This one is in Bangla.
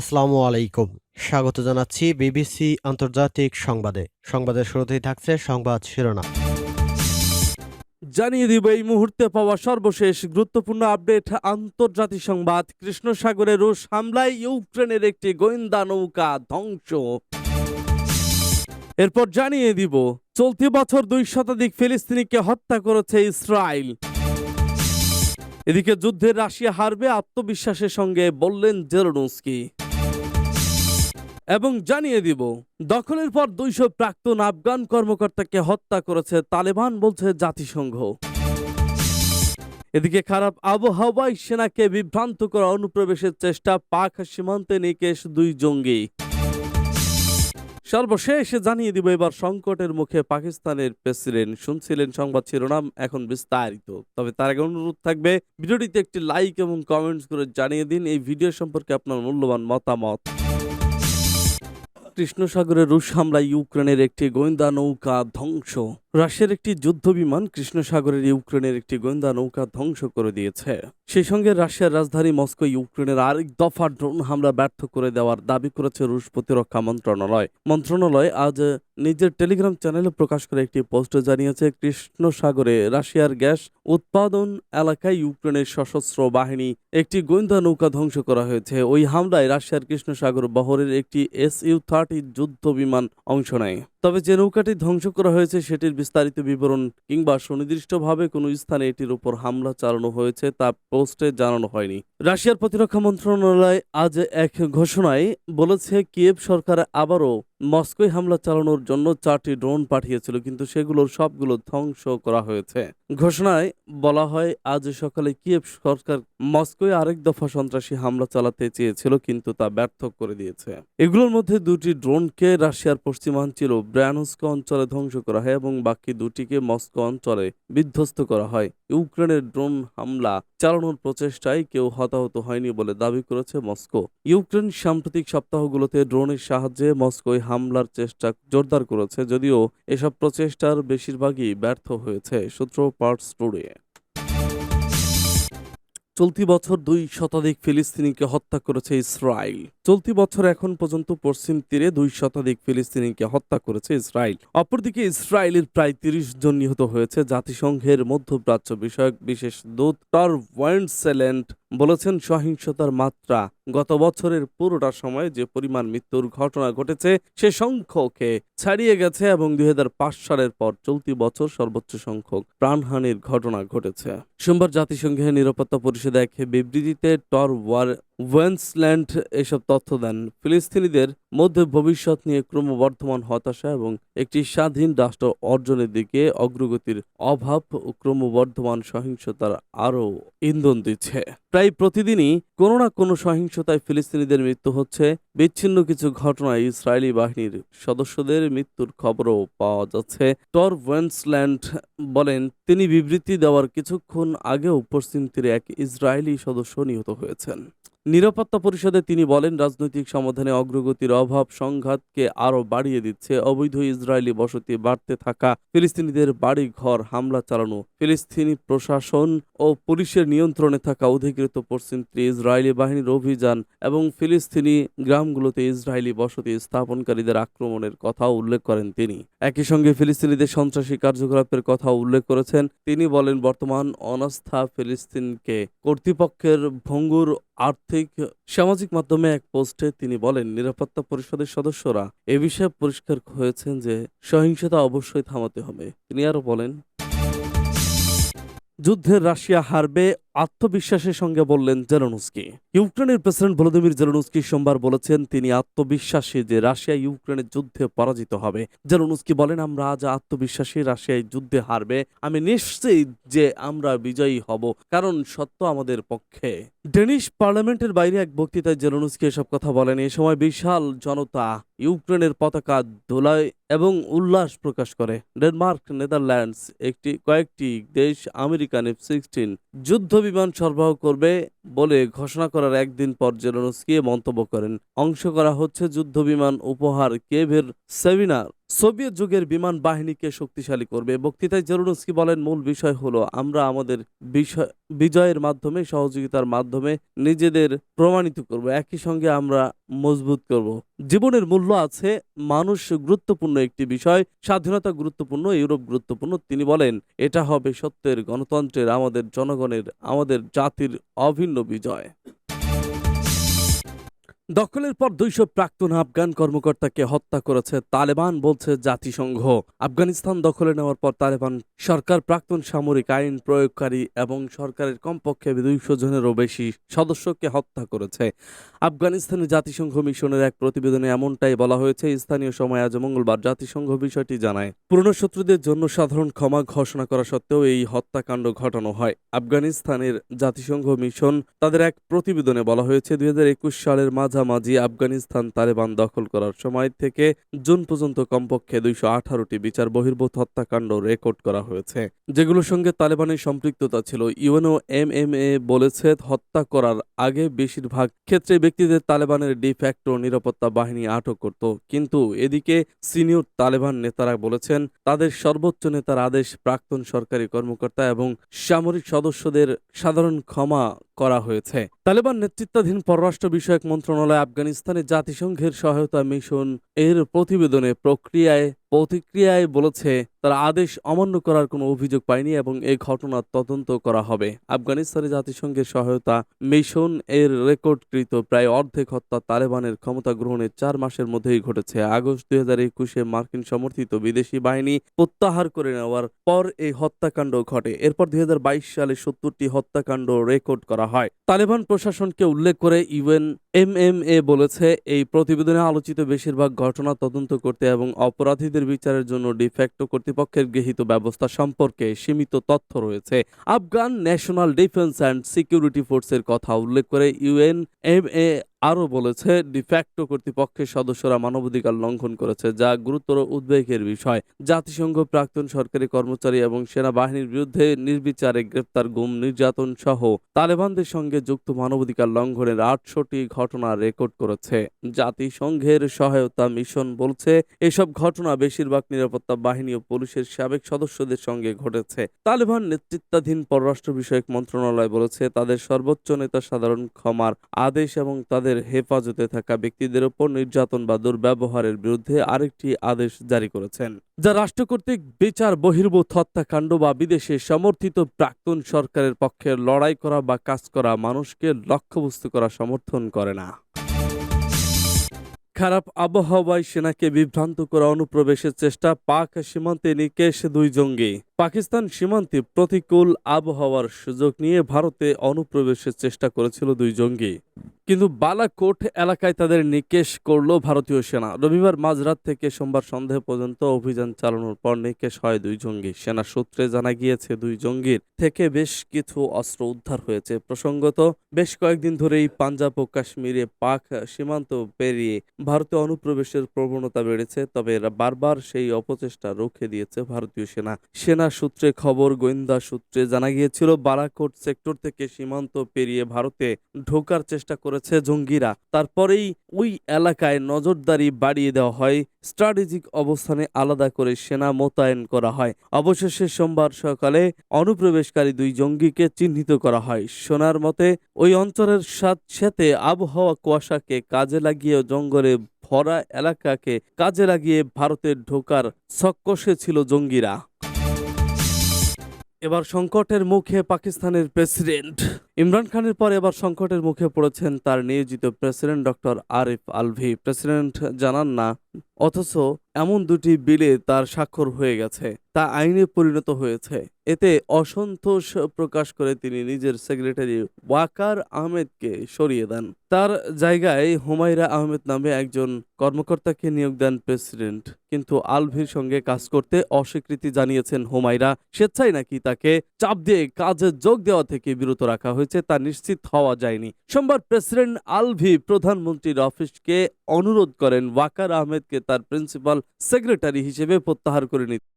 আসসালামু আলাইকুম। স্বাগত জানাচ্ছি বিবিসি আন্তর্জাতিক সংবাদে। সংবাদের শুরুতেই থাকছে সংবাদ শিরোনাম। জানিয়ে দিব, এই মুহূর্তে পাওয়া সর্বশেষ গুরুত্বপূর্ণ আপডেট। আন্তর্জাতিক সংবাদ কৃষ্ণ সাগরে রুশ হামলায় ইউক্রেনের একটি গোয়েন্দা নৌকা ধ্বংস। এরপর জানিয়ে দিব, চলতি বছর দুই শতাধিক ফিলিস্তিনিকে হত্যা করেছে ইসরায়েল। এদিকে যুদ্ধে রাশিয়া হারবে আত্মবিশ্বাসের সঙ্গে বললেন জেরোনস্কি এবং জানিয়ে দিব, দখলের পর দুইশো প্রাক্তন আফগান কর্মকর্তাকে হত্যা করেছে তালেবান বলছে জাতিসংঘ। এদিকে খারাপ আবহাওয়ায় সেনাকে বিভ্রান্ত করা অনুপ্রবেশের চেষ্টা পাক সীমান্তে নিকেশ দুই জঙ্গি। সর্বশেষ জানিয়ে দিব এবার সংকটের মুখে পাকিস্তানের প্রেসিডেন্ট। শুনছিলেন সংবাদ শিরোনাম, এখন বিস্তারিত। তবে তার আগে অনুরোধ থাকবে, ভিডিওটিতে একটি লাইক এবং কমেন্টস করে জানিয়ে দিন, এই ভিডিও সম্পর্কে আপনার মূল্যবান মতামত। কৃষ্ণ সাগরে রুশ হামলায় ইউক্রেনের একটি গোয়েন্দা নৌকা ধ্বংস। রাশিয়ার একটি যুদ্ধ বিমান কৃষ্ণ সাগরের ইউক্রেনের একটি গোয়েন্দা নৌকা ধ্বংস করে দিয়েছে। সেই সঙ্গে রাশিয়ার রাজধানী মস্কো, ইউক্রেনের আরেক দফা ড্রোন হামলা ব্যর্থ করে দেওয়ার দাবি করেছে রুশ প্রতিরক্ষা মন্ত্রণালয়। মন্ত্রণালয় আজ নিজের টেলিগ্রাম চ্যানেলে প্রকাশ করে একটি পোস্টে জানিয়েছে, কৃষ্ণ সাগরে রাশিয়ার গ্যাস উৎপাদন এলাকায় ইউক্রেনের সশস্ত্র বাহিনী একটি গোয়েন্দা নৌকা ধ্বংস করা হয়েছে। ওই হামলায় রাশিয়ার কৃষ্ণ সাগর বহরের একটি এস ইউ থার্টি যুদ্ধ বিমান অংশ নেয়। তবে যে নৌকাটি ধ্বংস করা হয়েছে, সেটির বিস্তারিত বিবরণ কিংবা সুনির্দিষ্টভাবে কোনো স্থানে এটির উপর হামলা চালানো হয়েছে তা পোস্টে জানানো হয়নি। রাশিয়ার প্রতিরক্ষা মন্ত্রণালয় আজ এক ঘোষণায় বলেছে, কিয়েভ সরকার আবারও মস্কোয় হামলা চালানোর জন্য চারটি ড্রোন পাঠিয়েছিল, কিন্তু সেগুলোর সবগুলো ধ্বংস করা হয়েছে। ঘোষণায় বলা হয়, আজ সকালে কিয়েভ সরকার মস্কোয় আরেক দফা সন্ত্রাসী হামলা চালাতে চেয়েছিল, কিন্তু তা ব্যর্থ করে দিয়েছে। এগুলোর মধ্যে দুটি ড্রোনকে রাশিয়ার পশ্চিমাঞ্চল ব্র্যানুস্ক অঞ্চলে ধ্বংস করা হয় এবং বাকি দুটিকে মস্কো অঞ্চলে বিধ্বস্ত করা হয়। ইউক্রেনের ড্রোন হামলা চালানোর প্রচেষ্টায় কেউ হতাহত হয়নি বলে দাবি করেছে মস্কো। ইউক্রেন সাম্প্রতিক সপ্তাহগুলোতে ড্রোনের সাহায্যে মস্কোয় হামলার চেষ্টা জোরদার করেছে, যদিও এসব প্রচেষ্টার বেশিরভাগই ব্যর্থ হয়েছে, সূত্র পার্টস টুডে। চলতি বছর দুই শতাধিক ফিলিস্তিনিকে হত্যা করেছে ইসরায়েল। চলতি বছর এখন পর্যন্ত পশ্চিম তীরে দুই শতাধিক ফিলিস্তিনিকে হত্যা করেছে ইসরায়েল। অপরদিকে ইসরায়েলের প্রায় তিরিশ জন নিহত হয়েছে। জাতিসংঘের মধ্যপ্রাচ্য বিষয়ক বিশেষ দূত টর ওয়েন্ডসেল্যান্ড বলেছেন, সহিংসতার মাত্রা গত বছরের পুরোটা সময় যে পরিমাণ মৃত্যুর ঘটনা ঘটেছে, সে সংখ্যকে ছাড়িয়ে গেছে এবং দুই হাজার পাঁচ সালের পর চলতি বছর সর্বোচ্চ সংখ্যক প্রাণহানির ঘটনা ঘটেছে। সোমবার জাতিসংঘের নিরাপত্তা পরিষদে এক বিবৃতিতে টর ওয়ার ওয়েন্সল্যান্ড এসব তথ্য দেন। ফিলিস্তিনিদের মধ্যে ভবিষ্যৎ নিয়ে ক্রমবর্ধমান হতাশা এবং একটি স্বাধীন রাষ্ট্র অর্জনের দিকে অগ্রগতির অভাব ও ক্রমবর্ধমান সহিংসতার আরও ইন্ধন দিচ্ছে। প্রায় প্রতিদিনই কোনো না কোনো সহিংসতায় ফিলিস্তিনিদের মৃত্যু হচ্ছে। বিচ্ছিন্ন কিছু ঘটনায় ইসরায়েলি বাহিনীর সদস্যদের মৃত্যুর খবরও পাওয়া যাচ্ছে। টর ওয়েন্সল্যান্ড বলেন, তিনি বিবৃতি দেওয়ার কিছুক্ষণ আগেও পশ্চিম তীরে এক ইসরায়েলি সদস্য নিহত হয়েছেন। নিরাপত্তা পরিষদে তিনি বলেন, রাজনৈতিক সমাধানে অগ্রগতির অভাব সংঘাতকে আরও বাড়িয়ে দিচ্ছে। অবৈধ ইসরায়েলি বসতি বাড়তে থাকা ফিলিস্তিনিদের বাড়ি ঘর হামলা চালানো, ফিলিস্তিনি প্রশাসন ও পুলিশের নিয়ন্ত্রণে থাকা অধিকৃত পশ্চিম তীরে ইসরায়েলি বাহিনীর অভিযান এবং ফিলিস্তিনি গ্রামগুলোতে ইসরায়েলি বসতি স্থাপনকারীদের আক্রমণের কথাও উল্লেখ করেন তিনি। একই সঙ্গে ফিলিস্তিনিদের সন্ত্রাসী কার্যকলাপের কথা উল্লেখ করেছেন। তিনি বলেন, বর্তমান অনাস্থা ফিলিস্তিনকে কর্তৃপক্ষের ভঙ্গুর আর্থিক সামাজিক মাধ্যমে এক পোস্টে তিনি বলেন, নিরাপত্তা পরিষদের সদস্যরা এ বিষয়ে পরিষ্কার হয়েছেন যে সহিংসতা অবশ্যই থামাতে হবে। তিনি আরও বলেন, যুদ্ধে রাশিয়া হারবে আত্মবিশ্বাসের সঙ্গে বললেন জেলনস্কি। ইউক্রেনের প্রেসিডেন্ট ভলোদিমির জেলনস্কি সোমবার বলেছেন, তিনি আত্মবিশ্বাসী যে রাশিয়া ইউক্রেনের যুদ্ধে পরাজিত হবে। জেলনস্কি বলেন, আমরা আজ আত্মবিশ্বাসী রাশিয়ায় যুদ্ধে হারবে। আমি নিশ্চিত যে আমরা বিজয়ী হব, কারণ সত্য আমাদের পক্ষে। ডেনিশ পার্লামেন্টের বাইরে এক বক্তৃতায় জেলনস্কি এসব কথা বলেন। এ সময় বিশাল জনতা ইউক্রেনের পতাকা দোলায় এবং উল্লাস প্রকাশ করে। ডেনমার্ক, নেদারল্যান্ডস, একটি কয়েকটি দেশ আমেরিকান এফ সিক্সটিন যুদ্ধ বিমান সরবরাহ করবে বলে ঘোষণা করার একদিন পর জেলনস্কি মন্তব্য করেন। অংশ করা হচ্ছে যুদ্ধ বিমান উপহার কেভের সেভিনার সোভিয়েত যুগের বিমান বাহিনীকে শক্তিশালী করবে। বক্তৃতায় জেরুনস্কি বলেন, মূল বিষয় হলো, আমরা আমাদের বিষয়, বিজয়ের মাধ্যমে, সহযোগিতার মাধ্যমে নিজেদের প্রমাণিত করব, একই সঙ্গে আমরা মজবুত করব। জীবনের মূল্য আছে মানুষ গুরুত্বপূর্ণ একটি বিষয়, স্বাধীনতা গুরুত্বপূর্ণ, ইউরোপ গুরুত্বপূর্ণ। তিনি বলেন, এটা হবে সত্যের গণতন্ত্রের, আমাদের জনগণের, আমাদের জাতির অভিন্ন বিজয়। দখলের পর দুইশো প্রাক্তন আফগান কর্মকর্তাকে হত্যা করেছে তালেবান, বলছে জাতিসংঘ। আফগানিস্তান দখলে নেওয়ার পর তালেবান সরকার প্রাক্তন সামরিক আইন প্রয়োগকারী এবং সরকারের কমপক্ষে দুইশো জনেরও বেশি সদস্যকে হত্যা করেছে। আফগানিস্তানের জাতিসংঘ মিশনের এক প্রতিবেদনে এমনটাই বলা হয়েছে, স্থানীয় সময় আজ মঙ্গলবার জাতিসংঘ বিষয়টি জানায়। পুরনো শত্রুদের জন্য সাধারণ ক্ষমা ঘোষণা করা সত্ত্বেও এই হত্যাকাণ্ড ঘটানো হয়। আফগানিস্তানের জাতিসংঘ মিশন তাদের এক প্রতিবেদনে বলা হয়েছে, দুই হাজার একুশ সালের মাঝামাঝি আফগানিস্তান তালেবান দখল করার সময় থেকে জুন পর্যন্ত কমপক্ষে দুইশো আঠারোটি বিচার বহির্ভূত হত্যাকাণ্ড রেকর্ড করা হয়েছে। যেগুলোর সঙ্গে তালেবানের সম্পৃক্ততা ছিল। ইউএনও এম এম এ বলেছে, হত্যা করার আগে বেশিরভাগ ক্ষেত্রে ব্যক্তিদের তালেবানের ডিফ্যাক্টো নিরাপত্তা বাহিনী আটক করত। কিন্তু এদিকে সিনিয়র তালেবান নেতারা বলেছেন, তাদের সর্বোচ্চ নেতার আদেশ প্রাক্তন সরকারি কর্মকর্তা এবং সামরিক সদস্যদের সাধারণ ক্ষমা করা হয়েছে। তালেবান নেতৃত্বাধীন পররাষ্ট্র বিষয়ক মন্ত্রণালয় আফগানিস্তানে জাতিসংঘের সহায়তা মিশন এর প্রতিবেদনে প্রক্রিয়ায় প্রতিক্রিয়ায় বলেছে, তারা আদেশ অমান্য করার কোনো অভিযোগ পায়নি এবং এই ঘটনার তদন্ত করা হবে। আফগানিস্তানে জাতিসংঘের সহায়তা মিশন এর রেকর্ডকৃত প্রায় অর্ধেক হত্যা তালেবানের ক্ষমতা গ্রহণের চার মাসের মধ্যেই ঘটেছে। আগস্ট দুই হাজার একুশে মার্কিন সমর্থিত বিদেশি বাহিনী প্রত্যাহার করে নেওয়ার পর এই হত্যাকাণ্ড ঘটে। এরপর দুই হাজার বাইশ সালে সত্তরটি হত্যাকাণ্ড রেকর্ড করা হয়। তালেবান প্রশাসনকে উল্লেখ করে ইউএন এম এম এ বলেছে, এই প্রতিবেদনে আলোচিত বেশিরভাগ ঘটনা তদন্ত করতে এবং অপরাধীদের বিচারের জন্য ডিফ্যাক্টো কর্তৃপক্ষের গৃহীত ব্যবস্থা সম্পর্কে সীমিত তথ্য রয়েছে। Afghan national defence and security ফোর্সের কথা উল্লেখ করে ইউএন এম এ আরও বলেছে ডিফ্যাক্টো কর্তৃপক্ষের সদস্যরা মানবাধিকার লঙ্ঘন করেছে, যা গুরুতর উদ্বেগের বিষয়। জাতিসংঘ, প্রাক্তন সরকারি কর্মচারী এবং সেনাবাহিনীর বিরুদ্ধে নির্বিচারে গ্রেপ্তার গুম নির্যাতন সহ তালেবানদের সঙ্গে যুক্ত মানবাধিকার লঙ্ঘনের আটশোটি ঘটনা রেকর্ড করেছে। জাতিসংঘের সহায়তা মিশন বলছে, এসব ঘটনা বেশিরভাগ নিরাপত্তা বাহিনী ও পুলিশের সাবেক সদস্যদের সঙ্গে ঘটেছে। তালেবান নেতৃত্বাধীন পররাষ্ট্র বিষয়ক মন্ত্রণালয় বলেছে, তাদের সর্বোচ্চ নেতা সাধারণ ক্ষমার আদেশ এবং তাদের হেফাজতে থাকা ব্যক্তিদের ওপর নির্যাতন বা দুর্ব্যবহারের বিরুদ্ধে আরেকটি আদেশ জারি করেছেন। যা রাষ্ট্র কর্তৃক বিচার, বহির্ভূত হত্যাকাণ্ড বা বিদেশে সমর্থিত প্রাক্তন সরকারের পক্ষে লড়াই করা বা কাজ করা মানুষকে লক্ষ্যবস্তু করা সমর্থন করে না। খারাপ আবহাওয়ায় সেনাকে বিভ্রান্ত করা অনুপ্রবেশের চেষ্টা, পাক সীমান্তে নিকেশ দুই জঙ্গি। পাকিস্তান সীমান্তে প্রতিকূল আবহাওয়ার সুযোগ নিয়ে ভারতে অনুপ্রবেশের চেষ্টা করেছিল দুই জঙ্গি। কিন্তু বালাকোট এলাকায় তাদের নিকেশ করল ভারতীয় সেনা। রবিবার মাঝরাত থেকে সোমবার সন্ধ্যা পর্যন্ত অভিযান চালানোর পর নিকেশ হয় দুই জঙ্গি। সেনা সূত্রে জানা গিয়েছে, দুই জঙ্গির থেকে বেশ কিছু অস্ত্র উদ্ধার হয়েছে। প্রসঙ্গত, বেশ কয়েকদিন ধরেই পাঞ্জাব ও কাশ্মীরে পাক সীমান্ত পেরিয়ে ভারতে অনুপ্রবেশের প্রবণতা বেড়েছে, তবে এরা বারবার সেই অপচেষ্টা রুখে দিয়েছে ভারতীয় সেনা। সেনা সূত্রে খবর, গোয়েন্দা সূত্রে জানা গিয়েছিল, বালাকোট সেক্টর থেকে সীমান্ত পেরিয়ে ভারতে ঢোকার চেষ্টা করেছে জঙ্গিরা। তারপরেই ওই এলাকায় নজরদারি বাড়িয়ে দেওয়া হয়। স্ট্র্যাটেজিক অবস্থানে আলাদা করে সেনা মোতায়েন করা হয়। অবশেষে সোমবার সকালে অনুপ্রবেশকারী দুই জঙ্গিকে চিহ্নিত করা হয়। সোনার মতে, ওই অঞ্চলের সাথে আবহাওয়া কুয়াশাকে কাজে লাগিয়ে জঙ্গলে ভরা এলাকাকে কাজে লাগিয়ে ভারতে ঢোকার সকসে ছিল জঙ্গিরা। এবার সংকটের মুখে পাকিস্তানের প্রেসিডেন্ট ইমরান খানের পর এবার সংকটের মুখে পড়েছেন তার নিয়োজিত president doctor Arif Alvi. President জানান না, অথচ এমন দুটি বিলে তার স্বাক্ষর হয়ে গেছে, তা আইনে পরিণত হয়েছে। এতে অসন্তোষ প্রকাশ করে তিনি নিজের সেক্রেটারি ওয়াকার আহমেদকে সরিয়ে দেন। তার জায়গায় হুমায়রা আহমেদ নামে একজন কর্মকর্তাকে নিয়োগ দেন প্রেসিডেন্ট। কিন্তু আলভির সঙ্গে কাজ করতে অস্বীকৃতি জানিয়েছেন হুমায়রা। স্বেচ্ছায় নাকি তাকে চাপ দিয়ে কাজে যোগ দেওয়া থেকে বিরত রাখা হয়েছে তা নিশ্চিত হওয়া যায়নি। সোমবার প্রেসিডেন্ট আলভি প্রধানমন্ত্রীর অফিসকে অনুরোধ করেন, ওয়াকার আহমেদকে তার প্রিন্সিপাল সেক্রেটারি হিসেবে প্রত্যাহার করে নিতে।